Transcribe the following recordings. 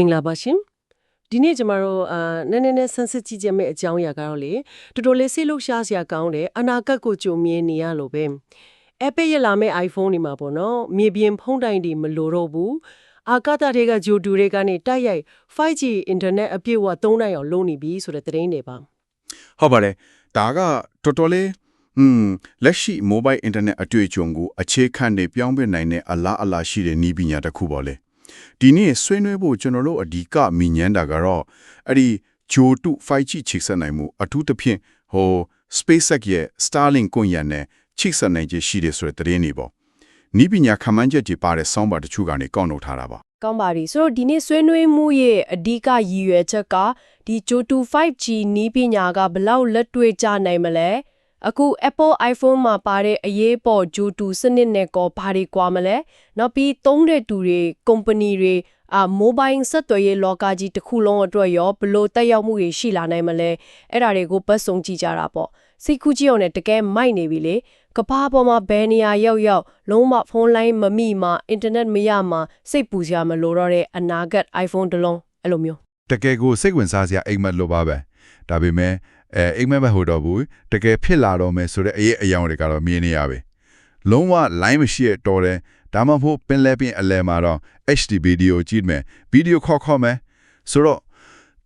မင်္ဂလာပါရှင်ဒီနေ့ကျမတို့အာနည်းနည်းနဲ့ဆန်းစစ်ကြည့်ကြမယ့်အကြောင်းအရာကတော့လေတော်တော်လေးစိတ်လှုပ်ရှားစရာကောင်းတယ်အနာဂတ်ကိုကြုံမြင်နေရလို့ပဲ Apple ရဲ့လာမယ့် iPhone တွေမှာပေါ့နော်မြေပြင်ဖုန်းတိုင်တွေမလိုတော့ဘူးအာကာသတွေကဂျိုတူတွေကနေတိုက်ရိုက် 5G အင်တာနက်အပြည့်အဝသုံးနိုင်အောင်လုပ်နေပြီဆိုတဲ့သတင်းတွေပါဟုတ်ပါတယ်ဒါကတော်တော်လေးอืมလက်ရှိ mobile internet အတွေ့အကြုံကိုအခြေခံနေပြောင်းပြနိုင်တဲ့အလားအလာရှိတဲ့နည်းပညာတစ်ခုပါလေ ဒီနေ့ဆွေးနွေးဖို့ကျွန်တော်တို့အဓိကမြင်ညမ်းတာကတော့အဲ့ဒီဂျိုတု 5G ချိတ်ဆက်နိုင်မှုအထူးသဖြင့်ဟို SpaceX ရဲ့ Starlink ကွန်ရက်နဲ့ချိတ်ဆက်နိုင်ခြင်းရှိတယ်ဆိုတဲ့သတင်းတွေပေါ့နည်းပညာခန့်မှန်းချက်တွေပါတဲ့စောင်းပါတချို့ကနေကောက်နှုတ်ထားတာပါကောင်းပါပြီဆိုတော့ဒီနေ့ဆွေးနွေးမှုရဲ့အဓိကရည်ရွယ်ချက်ကဒီဂျိုတူ 5G နီးပညာကဘယ်လောက်လက်တွေ့ကျနိုင်မလဲ အခု Apple iPhone မှာပါတဲ့အရေးပေါ်ဂျိုတူစနစ်နဲ့ကောဘာတွေကွာမလဲနောက်ပြီးသုံးတဲ့သူတွေ company တွေအာ mobile ဆက်သွယ်ရေးလောကကြီးတစ်ခုလုံးအတွက်ရောဘယ်လို့တက်ရောက်မှုတွေရှိလာနိုင်မလဲအဲ့ဒါတွေကိုပတ်စုံကြည့်ကြတာပေါ့စိတ်ကူးကြည့်အောင်နဲ့တကယ်မိုက်နေပြီလေကဘာပေါ်မှာဘယ်နေရာရောက်ရောက်လုံးဝဖုန်းလိုင်းမမိမှာအင်တာနက်မရမှာစိတ်ပူစရာမလိုတော့တဲ့အနာဂတ် iPhone တစ်လုံးအဲ့လိုမျိုးတကယ်ကိုစိတ်ဝင်စားစရာအိမ်မက်လိုပါပဲဒါပေမဲ့ အဲအိမ်မက်မဟုတ်တော့ဘူးတကယ်ဖြစ်လာတော့မယ်ဆိုတဲ့အရေးအယောင်တွေကတော့မြင်နေရပြီလုံးဝ line မရှိရတော့တယ်ဒါမှမဟုတ်ပင်လဲပင်အလဲမှာတော့ HD video ကြည့်မယ်ဗီဒီယိုခေါ်ခေါ်မယ်ဆိုတော့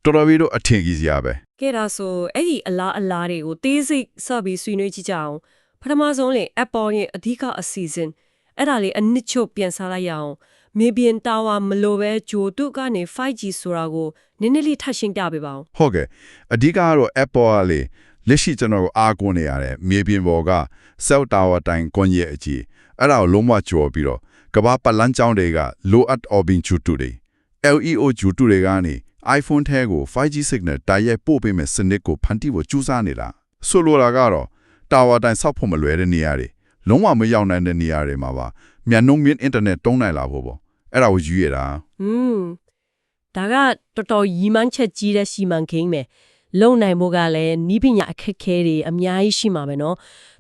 တော်တော်ပြီးတော့အထင်ကြီးစရာပဲကဲဒါဆိုအဲ့ဒီအလားအလားတွေကိုသေးစိတ်စပြီးဆွေးနွေးကြည့်ကြအောင်ပထမဆုံးလေ Apple ရဲ့အဓိကအစီအစဉ်အဲ့ဒါလေးအနစ်ချုပ်ပြန်စားလိုက်ရအောင် မြေပြင်တာဝါမလိုပဲဂျိုတုကနေ 5G ဆိုတာကိုနည်းနည်းလေးထပ်ရှင်းပြပေးပါဦးဟုတ်ကဲ့အဓိကကတော့ Apple ကလေလက်ရှိကျွန်တော်တို့အားကိုးနေရတယ်မြေပြင်ပေါ်က cell tower တိုင်ကွန်ရဲ့အကြီးအဲ့ဒါကိုလုံးဝကြော်ပြီးတော့ကမ္ဘာပတ်လန်းကျောင်းတွေက low at orbit ဂျူတူတွေ LEO ဂျူတူတွေကနေ iPhone ထဲကို 5G signal တိုက်ရိုက်ပို့ပေးမဲ့စနစ်ကိုဖန်တီးဖို့ကြိုးစားနေတာဆိုလိုတာကတော့ tower တိုင်ဆောက်ဖို့မလွယ်တဲ့နေရာတွေလုံးဝမရောက်နိုင်တဲ့နေရာတွေမှာပါမြန်နှုံးမြင့် internet တုံးနိုင်လာဖို့ပေါ့ အဲ့ဒါကိုယူရတာ อืมဒါကတော်တော်ရီမန်းချက်ကြီးတဲ့စီမံကိန်းပဲလုံနိုင်ဖို့ကလည်းနီးပညာအခက်အခဲတွေအများကြီးရှိမှာပဲเนาะ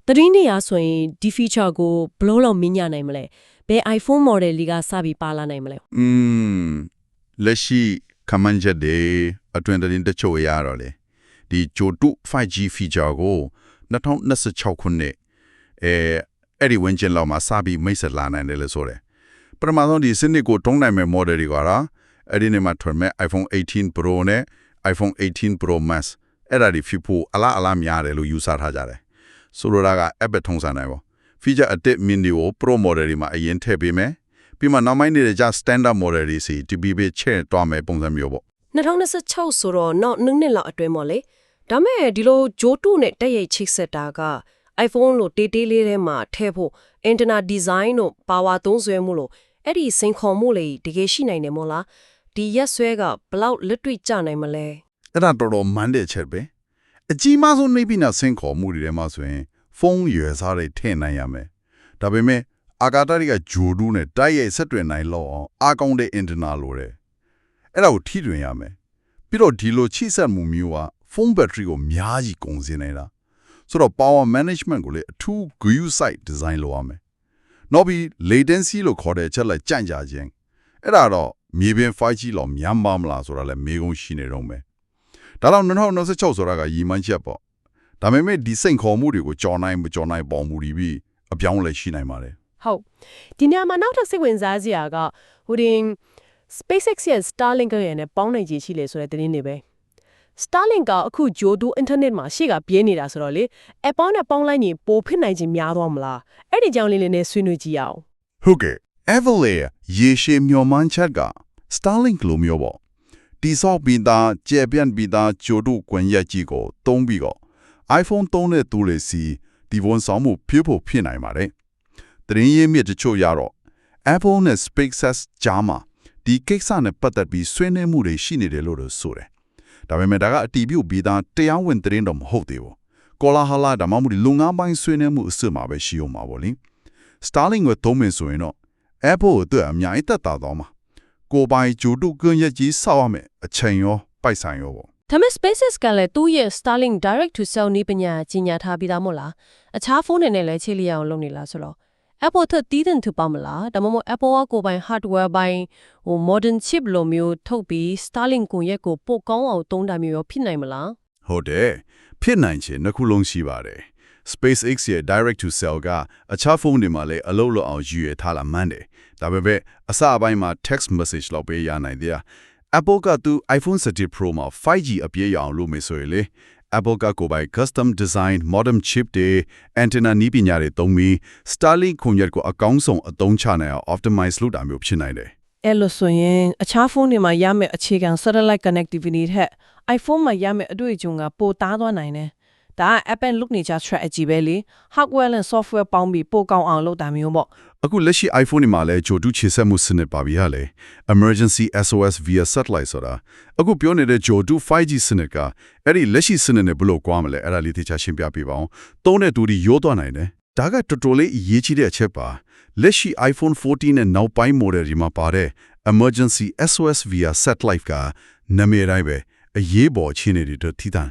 တရင်းနေရဆိုရင်ဒီ feature ကိုဘယ်လိုလုပ်မင်းညာနိုင်မလဲဘယ် iPhone model လေးကစပြီးပါလာနိုင်မလဲ อืมလက်ရှိခမန်းချက်တွေအတွင်တင်တချို့ရတော့လေဒီဂျိုတု 5G feature ကို2026ခုနှစ်အဲအဲ့ဒီဝင်ကျင်လောက်မှာစပြီးမိတ်ဆက်လာနိုင်တယ်လို့ဆိုတယ် ပထမဆုံးဒီစနစ်ကိုတုံးနိုင်မဲ့ model တွေကတော့အဲ့ဒီနေမှာထွင်မဲ့ iPhone 18 Pro နဲ့ iPhone 18 Pro Max အဲ့ဒါတွေဖြစ်ဖို့အလားအလားများတယ်လို့ယူဆထားကြတယ်ဆိုလိုတာက app ထုံးစံနိုင်ပေါ့ feature အတစ် mini ကို Pro model တွေမှာအရင်ထည့်ပေးမယ်ပြီးမှနောက်ပိုင်းနေတဲ့ကြ standard model တွေစီ TPP ချဲ့တွားမယ်ပုံစံမျိုးပေါ့2026ဆိုတော့နောက်နှစ်နှစ်လောက်အတွင်းပေါ့လေဒါမဲ့ဒီလိုဂျိုတုနဲ့တက်ရိတ်ချိတ်ဆက်တာက iPhone လို့တေးတေးလေးထဲမှာထည့်ဖို့ antenna design တို့ power သုံးစွဲမှုလို့ အဲ့ဒီစိန်ခေါ်မှုလေးတကယ်ရှိနိုင်တယ်မို့လားဒီရက်ဆွဲကဘလောက်လက်တွေ့ကျနိုင်မလဲအဲ့ဒါတော်တော်မှန်တဲ့ချက်ပဲအကြီးမားဆုံးနေပြီနာဆင်ခေါ်မှုတွေထဲမှာဆိုရင်ဖုန်းရွယ်စားတွေထည့်နိုင်ရမယ်ဒါပေမဲ့အာကာသတွေကဂျိုဒူးနဲ့တိုက်ရိုက်ဆက်တွင်နိုင်လောက်အောင်အားကောင်းတဲ့ antenna လိုတယ်အဲ့ဒါကိုထိတွင်ရမယ်ပြီးတော့ဒီလိုချိဆက်မှုမျိုးကဖုန်းဘက်ထရီကိုအများကြီးကုန်စင်နေတာဆိုတော့ power management ကိုလည်းအထူး GPU site design လုပ်ရမယ် နောက်ပြီး latency လို့ခေါ်တဲ့အချက်လက်ကြန့်ကြာခြင်းအဲ့ဒါတော့မြေပြင် 5G လောက်မြန်ပါမလားဆိုတာလည်းမေးခွန်းရှိနေတော့မယ်ဒါတော့2026ဆိုတာကရည်မှန်းချက်ပေါ့ဒါပေမဲ့ဒီစိန်ခေါ်မှုတွေကိုကြော်နိုင်မကြော်နိုင်ပေါ်မူတည်ပြီးအပြောင်းအလဲရှိနိုင်ပါတယ်ဟုတ်ဒီနေရာမှာနောက်ထပ်စိတ်ဝင်စားစရာကဟိုတင် SpaceX ရဲ့ Starlink ရဲ့နဲ့ပေါင်းနိုင်ခြေရှိလေဆိုတဲ့သတင်းတွေပဲ Starlink ကအခုဂျိုဒူ internet မှာရှေ့ကပြေးနေတာဆိုတော့လေ Apple နဲ့ပေါင်းလိုက်ရင်ပိုဖြစ်နိုင်ခြင်းများသွားမလားအဲ့ဒီကြောင့်လေးလေးနဲ့ဆွေးနွေးကြည့်ရအောင်ဟုတ်ကဲ့ Everlay ရေရှည်မျှော်မှန်းချက်က Starlink လိုမျိုးပေါ့တိဆောက်ပြီးသားကျေပြန့်ပြီးသားကြိုတို့ကွန်ရက်ကြီးကိုတုံးပြီးတော့ iPhone 3နဲ့တူလေစီဒီဝန်ဆောင်မှုဖြစ်ဖို့ဖြစ်နိုင်ပါတယ်။တရင်ရင်းမြစ်တချို့ရတော့ Apple နဲ့ SpaceX ကြားမှာဒီကိစ္စနဲ့ပတ်သက်ပြီးဆွေးနွေးမှုတွေရှိနေတယ်လို့တော့ဆိုတယ်။ ဒါပေမဲ့ဒါကအတီးပြုတ်ပြီးသားတရားဝင်သတင်းတော့မဟုတ်သေးဘူး။ကောလာဟလာဒါမှမဟုတ်လူငန်းပိုင်းဆွေးနွေးမှုအစ်စ်မှာပဲရှိအောင်ပါဗောလေ။ Starlink ကိုသုံးမယ်ဆိုရင်တော့ Apple အတွက်အများကြီးသက်သာသွားမှာကိုပိုင်ဂျိုတုကွန်ရက်ကြီးစောက်ရမယ်အချိန်ရောပိုက်ဆိုင်ရောပေါ့ဒါပေမဲ့ SpaceX ကလည်းသူ့ရဲ့ Starlink Direct to Cell နည်းပညာကြီးညာထားပြီးသားမို့လားအခြားဖုန်းတွေနဲ့လည်းချိတ်လျက်အောင်လုပ်နေလားဆိုတော့ Apple ထက်တီးတဲ့ထပါမလားဒါမှမဟုတ် Apple ကကိုယ်ပိုင် hardware ဘိုင်းဟို modern chip လိုမျိုးထုတ်ပြီး Starlink ကိုရက်ကိုပို့ကောင်းအောင်သုံးတာမျိုးရောဖြစ်နိုင်မလားဟုတ်တယ်ဖြစ်နိုင်ချင်နှစ်ခုလုံးရှိပါတယ် SpaceX ရဲ့ direct to cell ကအခြားဖုန်းတွေမှာလည်းအလုပ်လုပ်အောင်ရည်ရွယ်ထားလာမှန်းတယ်ဒါပေမဲ့အစအပိုင်းမှာ text message လောက်ပဲရနိုင်သေးတယ် Apple ကသူ iPhone 17 Pro မှာ 5G အပြည့်ရအောင်လုပ်မယ်ဆိုရင်လေ Apple ကကိုယ်ပိုင် custom design modem chip တွေ antenna နည်းပညာတွေသုံးပြီး Starlink ခွန်ရက်ကိုအကောင်းဆုံးအသုံးချနိုင်အောင် optimize လုပ်တာမျိုးဖြစ်နိုင်တယ်အဲ့လိုဆိုရင်အခြားဖုန်းတွေမှာရမယ့်အခြေခံ satellite connectivity ထက် iPhone မှာရမယ့်အတွေ့အကြုံကပိုသားသွားနိုင်တယ်။ ဒါက Apple လုပ်နေကြ strategy ပဲလေ။ hardware နဲ့ software ပေါင်းပြီးပိုကောင်းအောင်လုပ်တာမျိုးပေါ့အခုလက်ရှိ iPhone တွေမှာလည်းဂျိုတူးချေဆက်မှုစနစ်ပါပြီဟာလေ emergency SOS via satellite ဆိုတာအခုပြောနေတဲ့ဂျိုတူး 5G စနစ်ကအဲ့ဒီလက်ရှိစနစ်နဲ့ဘယ်လိုကွာမလဲအဲ့ဒါလေးသိချရှင်းပြပေးပါအောင်သုံးတဲ့တူဒီရိုးသွားနိုင်တယ်ဒါကတော်တော်လေးအရေးကြီးတဲ့အချက်ပါလက်ရှိ iPhone 14နဲ့နောက်ပိုင်း model တွေမှာပါတဲ့ emergency SOS via satellite ကနာမည်တိုင်းပဲအရေးပေါ်အခြေအနေတွေထိတန်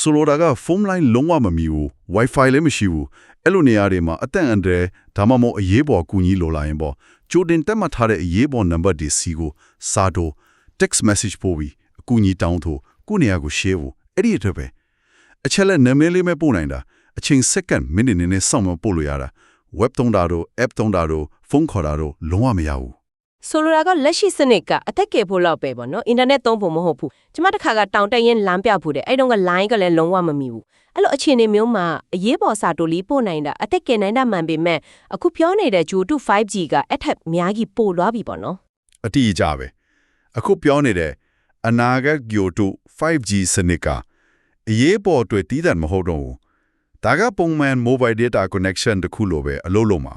ဆိုလိုတာကဖုန်းလိုင်းလုံးဝမမီဘူး Wi-Fi လည်းမရှိဘူးအဲ့လိုနေရာတွေမှာအသက်အန္တရာယ်ဒါမှမဟုတ်အရေးပေါ်ကူညီလိုလာရင်ပေါ့ကြိုတင်တက်မှတ်ထားတဲ့အရေးပေါ်နံပါတ်တွေစီကိုစာတို text message ပို့ပြီးအကူအညီတောင်းထို့ကိုယ့်နေရာကို share ဖို့အဲ့ဒီအတွက်ပဲအချက်လက်နာမည်လေးမဲ့ပို့နိုင်တာအချိန်စက္ကန့်မိနစ်နဲ့စောင့်မပို့လို့ရတာ web သုံးတာတို့ app သုံးတာတို့ဖုန်းခေါ်တာတို့လုံးဝမရဘူး ဆိုလိုတာကလက်ရှိစနစ်ကအသက်ကယ်ဖို့လောက်ပဲပေါ့နော်အင်တာနက်သုံးဖို့မဟုတ်ဘူးကျမတစ်ခါကတောင်တက်ရင်လမ်းပြဖို့တယ်အဲ့တုန်းက line ကလည်းလုံးဝမမီဘူးအဲ့လိုအခြေအနေမျိုးမှာအရေးပေါ်စာတိုလီပို့နိုင်တာအသက်ကယ်နိုင်တာမှန်ပေမဲ့အခုပြောနေတဲ့ Joe 2 5G ကအထက်အများကြီးပို့သွားပြီပေါ့နော်အတိအကျပဲအခုပြောနေတဲ့အနာဂတ် Kyoto 5G စနစ်ကအရေးပေါ်အတွက်တည်တံ့မဟုတ်တော့ဘူးဒါကပုံမှန် mobile data connection တစ်ခုလိုပဲအလုပ်လုံးမှာ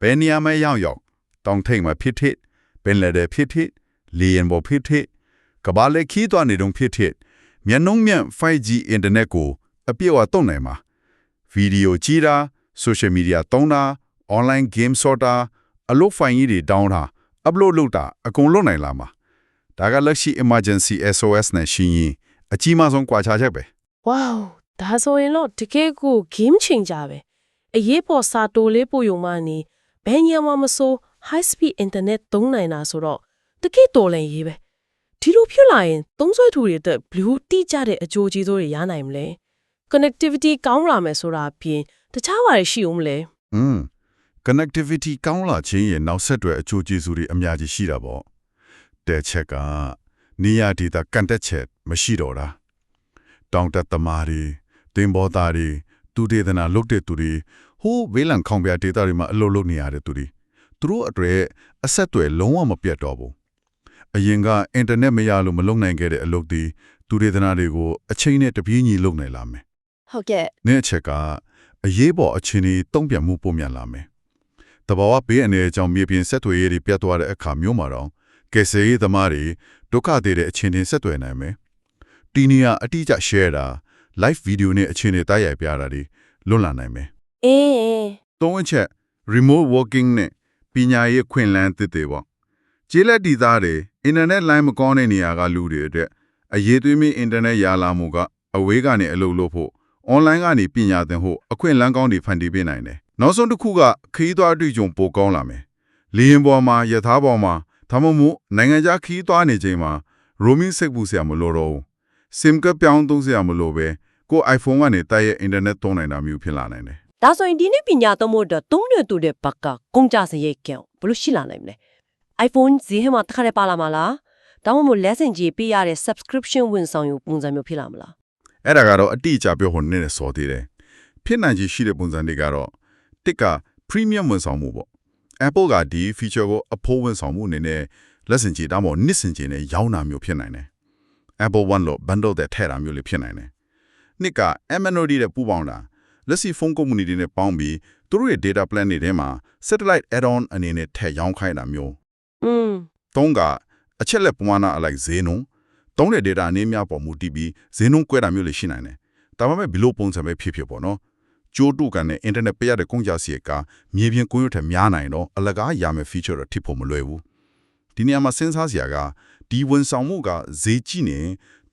ဘယ်နေရာမှာရောက်ရောက်တောင်ထိပ်မှာဖြစ်ဖြစ်ပ င်လယ်ထဲဖြစ်ဖြစ်လေယာဉ်ပေါ်ဖြစ်ဖြစ်ကမ္ဘာလက်ခီးသွားနေတုန်းဖြစ်ဖြစ်မျက်နှုံးမြန့် 5G internet ကိုအပြည့်အဝသုံးနိုင်မှာဗီဒီယိုကြည့်တာ social media သုံးတာ online game ဆော့တာအလုပ်ဖိုင်ကြီးတွေတောင်းတာ upload လုပ်တာအကုန်လုပ်နိုင်လာမှာဒါကလက်ရှိ emergency SOS နဲ့ရှင်းရင်အကြီးမားဆုံးကွာခြားချက်ပဲ wow ဒါဆိုရင်တော့တကယ်ကို game changer ပဲအရေးပေါ်စာတိုးလေးပို့ရုံမှနေဘယ်ညမှာမဆို high speed internet သုံးနိုင်တာဆိုတော့တကယ်တော်လည်းရေးပဲဒီလိုဖြစ်လာရင်သုံးဆွဲသူတွေအတွက်ဘလူးတိကျတဲ့အကျိုးကျေးဇူးတွေရနိုင်မလဲ connectivity ကောင်းလာမယ်ဆိုတာအပြင်တခြားဘာတွေရှိဦးမလဲอืม connectivity ကောင်းလာခြင်းရဲ့နောက်ဆက်တွဲအကျိုးကျေးဇူးတွေအများကြီးရှိတာပေါ့တဲ့ချက်ကနေရာဒေတာကန်တက်ချက်မရှိတော့တာတောင်တက်သမားတွေတင်ဘောသားတွေသူဒေသနာလုတ်တဲ့သူတွေဟိုးဝေးလံခေါင်ပြဒေတာတွေမှာအလုပ်လုပ်နေရတဲ့သူတွေ သူတို့အတွေ့အဆက်တွေလုံးဝမပြတ်တော့ဘူးအရင်ကအင်တာနက်မရလို့မလုပ်နိုင်ခဲ့တဲ့အလုပ်တွေသူဒေသနာတွေကိုအချိန်နဲ့တပြေးညီလုပ်နိုင်လာမယ်ဟုတ်ကဲ့။နေ့အချက်ကအရေးပေါ်အခြေအနေတုံ့ပြန်မှုပုံမြန်လာမယ်။တဘာဝဘေးအနေအကြောင်းမြေပြင်ဆက်သွယ်ရေးတွေပြတ်သွားတဲ့အခါမျိုးမှာတော့ကယ်ဆယ်ရေးသမားတွေဒုက္ခသေးတဲ့အခြေအနေဆက်သွယ်နိုင်မယ်။ဒီနေရာအတိအကျ share တာ live video နဲ့အခြေအနေတိုက်ရိုက်ပြတာတွေလွတ်လာနိုင်မယ်အေးအေး။သုံးအချက် remote working နဲ့ ပညာရေးခွင့်လန်းသစ်တွေပေါ့။ကျေးလက်ဒေသတွေ internet line မကောင်းတဲ့နေရာကလူတွေအတွက်အရေးသွေးမင်း internet ရလာမှုကအဝေးကနေအလုပ်လုပ်ဖို့ online ကနေပညာသင်ဖို့အခွင့်အလမ်းကောင်းတွေဖန်တီးပေးနိုင်တယ်။နောက်ဆုံးတစ်ခုကခရီးသွားအတွေ့အကြုံပိုကောင်းလာမယ်။လေယာဉ်ပေါ်မှာယထာပေါ်မှာဒါမှမဟုတ်နိုင်ငံခြားခရီးသွားနေချိန်မှာ roaming စိတ်ပူစရာမလိုတော့ဘူး။ SIM ကပ်ပြောင်းသုံးစရာမလိုပဲကိုယ် iPhone ကနေတိုက်ရဲ့ internet သုံးနိုင်တာမျိုးဖြစ်လာနိုင်တယ် ဒါဆိုရင်ဒီနေ့ပညာသုံးဖို့အတွက်သုံးရတူတဲ့ဘက်ကကုန်ကြစရိတ်ကံဘယ်လိုရှိလာနိုင်မလဲ iPhone ဈေးဟမှာတစ်ခါတည်းပါလာမလားဒါမှမဟုတ် lesson ကြီးပေးရတဲ့ subscription ဝင်ဆောင်ယူပုံစံမျိုးဖြစ်လာမလား။အဲ့ဒါကတော့အတိအကျပြောဖို့နည်းနည်းစောသေးတယ်။ဖြစ်နိုင်ချေရှိတဲ့ပုံစံတွေကတော့တစ်က premium ဝန်ဆောင်မှုပေါ့ Apple ကဒီ feature ကိုအဖိုးဝန်ဆောင်မှုအနေနဲ့လက်ဆင့်ကြီးတာမို့နှစ်စင်ကြီးနဲ့ရောင်းတာမျိုးဖြစ်နိုင်တယ်။ Apple One လို့ bundle တဲ့ထည့်တာမျိုးလေးဖြစ်နိုင်တယ်။နှစ်က MNOD တဲ့ပူပေါင်းတာ လက်ရှိဖုန်း community နဲ့ပေါင်းပြီးသူတို့ရဲ့ data plan တွေထဲမှာ satellite add-on အနေနဲ့ထည့်ရောင်းခိုင်းတာမျိုးอืมသုံးကအချက်လက်ပမာဏအလိုက်ဈေးနှုန်းသုံးတဲ့ data အနေများပေါ်မူတည်ပြီးဈေးနှုန်းကွဲတာမျိုးလေးရှိနိုင်တယ်။ဒါပေမဲ့ဘီလိုပုံစံပဲဖြစ်ဖြစ်ပေါ့နော်။ကြိုးတုကန်နဲ့ internet ပေးရတဲ့ကုန်ကြစည်ကမြေပြင်ကိုရွတ်ထက်များနိုင်တော့အလကားရမယ် feature တော့ထိဖို့မလွယ်ဘူး။ဒီနေရာမှာစဉ်းစားစရာကဒီဝန်ဆောင်မှုကဈေးကြီးနေ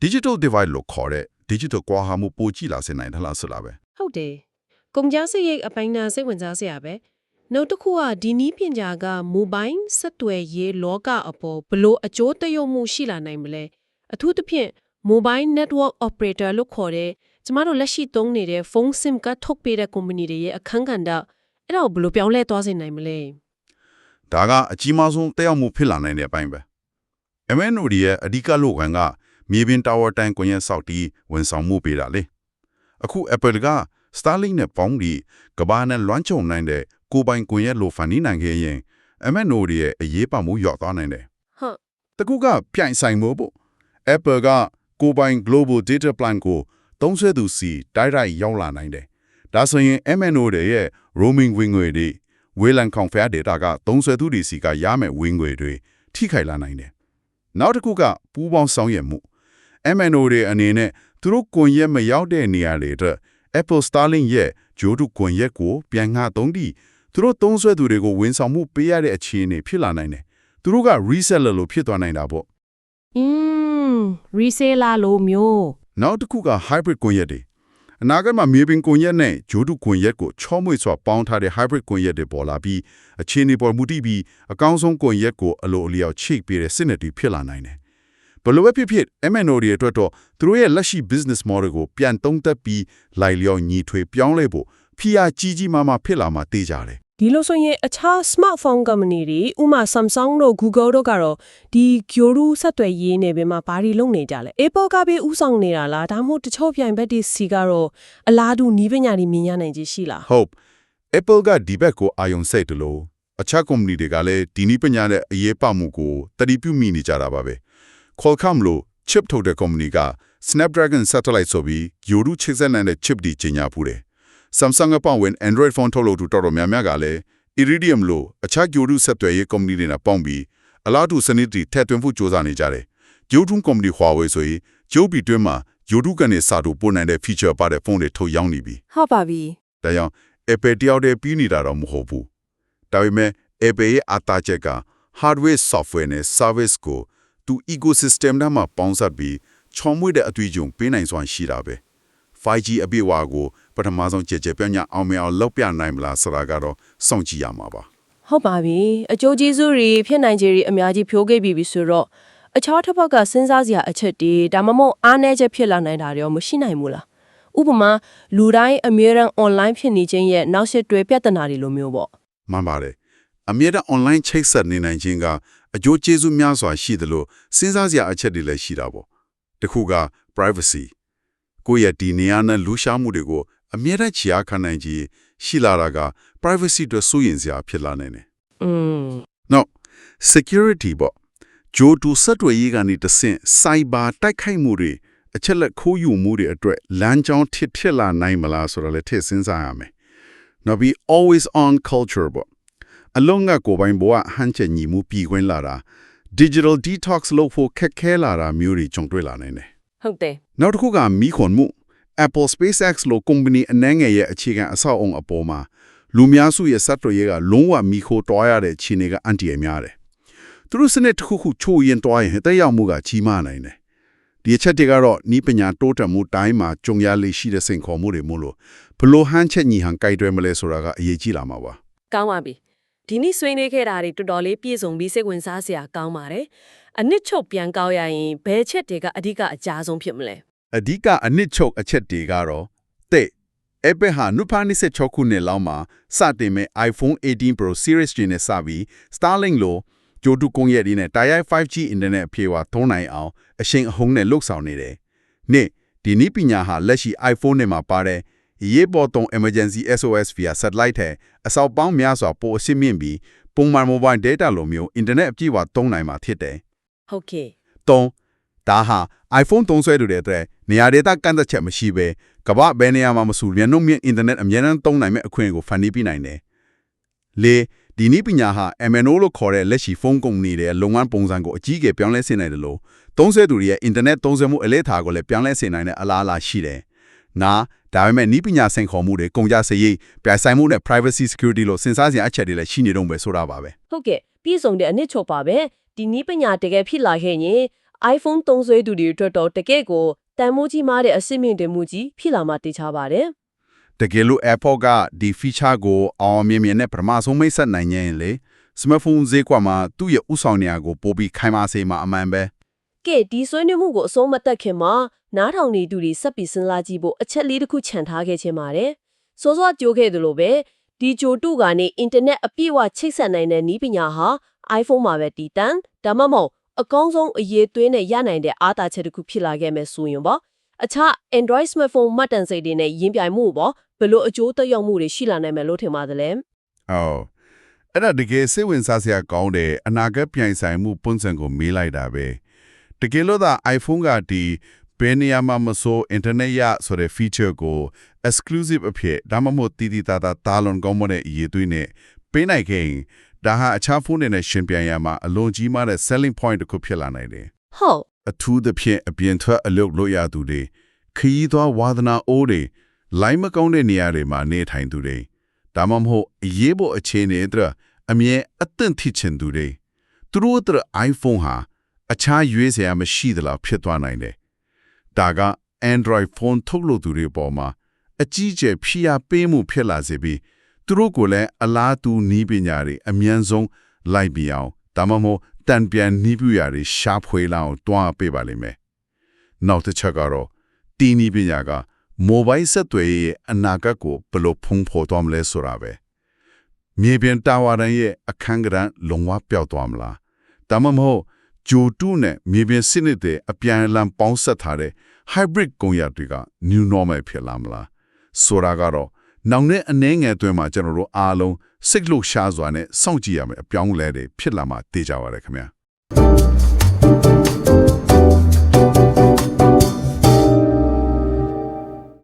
digital divide လို့ခေါ်တဲ့ digital ကွာဟမှုပိုကြည့်လာစေနိုင်တယ်လားဆိုတာပဲဟုတ်တယ် ကုန်ကြစရိတ်အပိုင်းနာစိတ်ဝင်စားစရာပဲနောက်တစ်ခုကဒီနီးပညာက mobile ဆက်သွယ်ရေးလောကအပေါ်ဘလို့အကျိုးသက်ရောက်မှုရှိလာနိုင်မလဲအထူးသဖြင့် mobile network operator လို့ခေါ်တဲ့ကျမတို့လက်ရှိသုံးနေတဲ့ phone sim ကထုတ်ပေးတဲ့ company တွေရဲ့အခန်းကဏ္ဍအဲ့ဒါကိုဘလို့ပြောင်းလဲသွားစေနိုင်မလဲဒါကအကြီးမားဆုံးတက်ရောက်မှုဖြစ်လာနိုင်တဲ့အပိုင်းပဲ MNO ရဲ့အဓိကလုပ်ငန်းကမြေပြင် tower တန်းကွန်ရက်ဆောက်တီးဝန်ဆောင်မှုပေးတာလေအခု Apple က Starlink နဲ့ပေါင်းပြီးကမ္ဘာနဲ့လွှမ်းခြုံနိုင်တဲ့ကိုယ်ပိုင်ကွန်ရက်လိုဖန်တီးနိုင်ခဲ့ရင် MNO ရဲ့အရေးပါမှုလျော့သွားနိုင်တယ်ဟုတ်တကူကပြိုင်ဆိုင်မှုပေါ့ Apple ကကိုယ်ပိုင် global data plan ကိုသုံးစွဲသူစီတိုက်ရိုက်ရောက်လာနိုင်တယ်ဒါဆိုရင် MNO တွေရဲ့ roaming ဝင်ငွေတွေဝေးလံခေါင်ဖျား data ကသုံးစွဲသူတွေစီကရမယ့်ဝင်ငွေတွေထိခိုက်လာနိုင်တယ်နောက်တစ်ခုကပူးပေါင်းဆောင်ရွက်မှု MNO တွေအနေနဲ့သူတို့ကွန်ရက်မရောက်တဲ့နေရာတွေအတွက် Apple Starlink ရဲ့ဂျိုးတုကွန်ရက်ကိုပြန်ငှသုံးပြီးသူတို့သုံးစွဲသူတွေကိုဝန်ဆောင်မှုပေးရတဲ့အခြေအနေဖြစ်လာနိုင်တယ်သူတို့က reseller လို့ဖြစ်သွားနိုင်တာပေါ့อืม reseller လို့မျိုးနောက်တစ်ခုက hybrid ကွန်ရက်တွေအနာဂတ်မှာမြေပြင်ကွန်ရက်နဲ့ဂျိုးတုကွန်ရက်ကိုချောမွေ့စွာပေါင်းထားတဲ့ hybrid ကွန်ရက်တွေပေါ်လာပြီးအခြေအနေပေါ်မူတည်ပြီးအကောင်းဆုံးကွန်ရက်ကိုအလိုအလျောက်ချိတ်ပေးတဲ့စနစ်တွေဖြစ်လာနိုင်တယ် ဘယ်လိုပဲဖြစ်ဖြစ် MNO တွေအတွက်တော့သူတို့ရဲ့လက်ရှိ business model ကိုပြန်သုံးသပ်ပြီးလိုက်လျောညီထွေပြောင်းလဲဖို့ဖိအားကြီးကြီးမားမားဖြစ်လာမှသိကြတယ်ဒီလိုဆိုရင်အခြား smartphone company တွေဥပမာ Samsung တို့ Google တို့ကတော့ဒီ Gyoru ဆက်သွယ်ရေးနယ်ပယ်မှာဘာတွေလုပ်နေကြလဲ Apple ကပဲဥဆောင်နေတာလားဒါမှမဟုတ်တချို့ပြိုင်ဘက်တွေစီကတော့အလားတူနီးပညာတွေမြင်ရနိုင်ခြင်းရှိလားဟုတ် Apple ကဒီဘက်ကိုအာယုံစိတ်တယ်လို့အခြား company တွေကလည်းဒီနည်းပညာနဲ့အရေးပါမှုကိုတတိပြုမိနေကြတာပါပဲ Qualcomm လို့ chip ထုတ်တဲ့ company က Snapdragon satellite ဆိုပြီး Yoru ချစ်ဆက်နိုင်တဲ့ chip ဒီကျညာပူတယ် Samsung ကပတ်ဝင် Android phone ထုတ်လို့သူတော်တော်များများကလည်း Iridium လို့အခြား Yoru ဆက်သွယ်ရေး company တွေနဲ့ပေါင်းပြီးအလားတူစနစ်တွေထည့်သွင်းဖို့ကြိုးစားနေကြတယ် Yoru company Huawei ဆိုရင် Yoru တွင်းမှာ Yoru ကနေစတူပို့နိုင်တဲ့ feature ပါတဲ့ဖုန်းတွေထုတ်ရောင်းနေပြီဟုတ်ပါပြီဒါကြောင့် Apple တယောက်တည်းပြီးနေတာတော့မဟုတ်ဘူး။ဒါပေမဲ့ Apple ရဲ့အသားချက်က hardware software နဲ့ service ကို သူ ecosystem ထဲမှာပေါင်းစပ်ပြီးချော်မွေ့တဲ့အတွေ့အကြုံပေးနိုင်စွမ်းရှိတာပဲ။ 5G အပြည့်အဝကိုပထမဆုံးကြည်ကြပြညာအောင်မြင်အောင်လုပ်ပြနိုင်မလားဆိုတာကတော့စောင့်ကြည့်ရမှာပါဟုတ်ပါပြီအကျိုးကျေးဇူးတွေဖြစ်နိုင်ခြေတွေအများကြီးဖြိုးခဲ့ပြီပြီဆိုတော့အခြားတစ်ဖက်ကစဉ်းစားစရာအချက်တွေဒါမှမဟုတ်အားနည်းချက်ဖြစ်လာနိုင်တာတွေရောမရှိနိုင်ဘူးလားဥပမာလူတိုင်းအမြဲတမ်း online ဖြစ်နေခြင်းရဲ့နောက်ဆက်တွဲပြဿနာတွေလိုမျိုးပေါ့။မှန်ပါတယ်။အမြဲတမ်း online ချိတ်ဆက်နေနိုင်ခြင်းက အကျိုးကျေးဇူးများစွာရှိသလိုစဉ်းစားစရာအချက်တွေလည်းရှိတာပေါ့။တစ်ခုက privacy ကိုယ့်ရဲ့ဒီနေရာနဲ့လူရှားမှုတွေကိုအမြဲတမ်းချီအားခံနိုင်ခြင်းရှိလာတာက privacy အတွက်စိုးရင်စရာဖြစ်လာနိုင်တယ်อืม။ Now security ပေါ့ဂျိုတူဆက်တွေရေးကနေတဆင့် cyber တိုက်ခိုက်မှုတွေအချက်လက်ခိုးယူမှုတွေအတွက်လမ်းကြောင်းထစ်ထစ်လာနိုင်မလားဆိုတာလည်းထည့်စဉ်းစားရမယ်။နောက်ပြီး always on culture ပေါ့ အလုံးကကိုယ်ပိုင်ဘဝဟန်ချက်ညီမှုပြည်ခွင့်လာတာ digital detox လုပ်ဖို့ခက်ခဲလာတာမျိုးတွေကြုံတွေ့လာနိုင်တယ်ဟုတ်တယ်။နောက်တစ်ခုကမိခွန်မှု Apple SpaceX လို company အနှဲငယ်ရဲ့အခြေခံအဆောက်အုံအပေါ်မှာလူများစုရဲ့စက်တော်ရေးကလုံးဝမိခိုတွားရတဲ့ခြေနေကအန်တီအများတယ်။သူတို့စနစ်တစ်ခုခုချိုးရင်တွားရင်တက်ရောက်မှုကကြီးမားနိုင်တယ်။ဒီအချက်တွေကတော့ဤပညာတိုးတက်မှုတိုင်းမှာကြုံရလေရှိတဲ့စိန်ခေါ်မှုတွေမို့လို့ဘလို့ဟန်းချက်ညီဟန်ကြိုက်တွဲမလဲဆိုတာကအရေးကြီးလာမှာပါကောင်းပါပြီ ဒီနေ့ဆွေးနွေးခဲ့တာတွေတော်တော်လေးပြည့်စုံပြီးစိတ်ဝင်စားစရာကောင်းပါတယ်အနစ်ချုပ်ပြန်ကောက်ရရင်ဘယ်ချက်တွေကအဓိကအကြားဆုံးဖြစ်မလဲအဓိကအနစ်ချုပ်အချက်တွေကတော့တဲ့ Apple ဟာနုဖာ26ခုနှစ်လောက်မှာစတင်မဲ့ iPhone 18 Pro Series တွေနဲ့စပြီး Starlink လိုကြိုတူကုန်းရဲ့ဒီနဲ့ Tier 5G Internet အပြေအဝသုံးနိုင်အောင်အရှိန်အဟုန်နဲ့လှုပ်ဆောင်နေတယ်။နှစ်ဒီနည်းပညာဟာလက်ရှိ iPhone နဲ့မှာပါတဲ့ ရေးပေါ်သုံး Emergency SOS via satellite ထဲအစောက်ပေါင်းများစွာပိုအဆင့်မြင့်ပြီးပုံမှန် mobile data လိုမျိုး Internet အပြည့်အဝသုံးနိုင်မှာဖြစ်တယ်။ဟုတ်ကဲ့3ဒါဟာ iPhone သုံးဆွဲသူတွေအတွက်နေရာဒေသကန့်သက်ချက်မရှိဘဲကမ္ဘာဘယ်နေရာမှာမဆိုမြန်နှုန်းမြင့်အင်တာနက်အမြဲတမ်းသုံးနိုင်မဲ့အခွင့်အရေးကိုဖန်တီးပေးနိုင်တယ်။လေဒီနည်းပညာဟာ MNO လို့ခေါ်တဲ့လက်ရှိဖုန်းကုမ္ပဏီတွေရဲ့လုပ်ငန်းပုံစံကိုအကြီးအကျယ်ပြောင်းလဲစေနိုင်တယ်လို့သုံးဆွဲသူတွေရဲ့အင်တာနက်သုံးစွဲမှုအလဲထာကိုလည်းပြောင်းလဲစေနိုင်တဲ့အလားအလာရှိတယ်။နာ ဒါပေမဲ့နည်းပညာစင်ခေါ်မှုတွေကုန်ကြစရိတ်ပြိုင်ဆိုင်မှုနဲ့ privacy security လို့စဉ်းစားစရာအချက်တွေလည်းရှိနေတော့ပဲဆိုတာပါပဲ။ဟုတ်ကဲ့ပြည့်စုံတဲ့အနစ်ချုပ်ပါပဲဒီနီးပညာတကယ်ဖြစ်လာခဲ့ရင် iPhone သုံးစွဲသူတွေအတွက်တော့တကယ်ကိုတန်မိုးကြီးမားတဲ့အစစ်မြင့်တင်မှုကြီးဖြစ်လာမှတေချာပါတယ်တကယ်လို့ Apple ကဒီ feature ကိုအောင်အောင်မြင်မြင်နဲ့ပထမဆုံးမိတ်ဆက်နိုင်ရင်လေ smartphone ဈေးကွက်မှာသူ့ရဲ့ဥဆောင်နေရာကိုပိုပြီးခိုင်မာစေမှာအမှန်ပဲကဲဒီဆွေးနွေးမှုကိုအဆုံးမတက်ခင်မှာ နားထောင်နေသူတွေစက်ပြီးစဉ်းစားကြည့်ဖို့အချက်လေးတစ်ခုခြံထားခဲ့ခြင်းပါတယ်။စောစောကြိုးခဲ့သလိုပဲဒီဂျိုတုကနေအင်တာနက်အပြည့်အဝချိတ်ဆက်နိုင်တဲ့နည်းပညာဟာ iPhone မှာပဲတည်တံ့ဒါမှမဟုတ်အကောင်းဆုံးအရေးသွင်းနဲ့ရနိုင်တဲ့အားသာချက်တစ်ခုဖြစ်လာခဲ့မယ်ဆိုရင်ပေါ့အခြား Android smartphone မှတ်တမ်းစိတ်တွေနဲ့ယဉ်ပြိုင်မှုပေါ့ဘယ်လိုအကျိုးသက်ရောက်မှုတွေရှိလာနိုင်မယ်လို့ထင်ပါသလဲ။ဟုတ်။အဲ့ဒါတကယ်စိတ်ဝင်စားစရာကောင်းတယ်အနာဂတ်ပြိုင်ဆိုင်မှုပုံစံကိုမေးလိုက်တာပဲ။တကယ်လို့သာ iPhone ကဒီ ဘယ်နေရာမှာမဆို internet ရဆိုတဲ့ feature ကို exclusive အဖြစ်ဒါမှမဟုတ်တည်တည်တာတာတာလွန်ကောင်းမတဲ့အရေးသွင်းနဲ့ပေးနိုင်ခဲ့ရင်ဒါဟာအခြားဖုန်းတွေနဲ့ရှင်ပြိုင်ရမှာအလွန်ကြီးမားတဲ့ selling point တစ်ခုဖြစ်လာနိုင်တယ်ဟုတ်အထူးသဖြင့်အပြင်ထွက်အလုပ်လုပ်ရသူတွေခရီးသွားဝါသနာအိုးတွေလိုင်းမကောင်းတဲ့နေရာတွေမှာနေထိုင်သူတွေဒါမှမဟုတ်အရေးပေါ်အခြေအနေအတွက်အမြဲအသင့်ထိချင်သူတွေသူတို့အတွက် iPhone ဟာအခြားရွေးစရာမရှိသလားဖြစ်သွားနိုင်တယ် ဒါက Android phone ထုတ်လုပ်သူတွေပေါ်မှာအကြီးအကျယ်ဖိအားပေးမှုဖြစ်လာစေပြီးသူတို့ကိုလည်းအလားတူနီးပညာတွေအမြန်ဆုံးလိုက်ပြအောင်ဒါမှမဟုတ်တန်ပြန်နီးပြရာတွေရှာဖွေလာအောင်တွားပေးပါလိမ့်မယ်။နောက်တစ်ချက်ကတော့တီနီးပညာက mobile ဆက်သွယ်ရေးရဲ့အနာဂတ်ကိုဘယ်လိုဖုံးဖော်သွားမလဲဆိုတာပဲ။မြေပြင်တာဝါရန်ရဲ့အခန်းကဏ္ဍလုံဝပျောက်သွားမလား။ဒါမှမဟုတ်ဂျိုတူးနဲ့မြေပြင်စနစ်တွေအပြန်အလှန်ပေါင်းစပ်ထားတဲ့ hybrid ကုန်ရတွေက new normal ဖြစ်လာမလား။ဆိုတာကတော့နောင်နဲ့အနှဲငယ်အတွင်းမှာကျွန်တော်တို့အားလုံးစိတ်လှုပ်ရှားစွာနဲ့စောင့်ကြည့်ရမယ်အပြောင်းအလဲတွေဖြစ်လာမှသိကြပါရခင်ဗျာ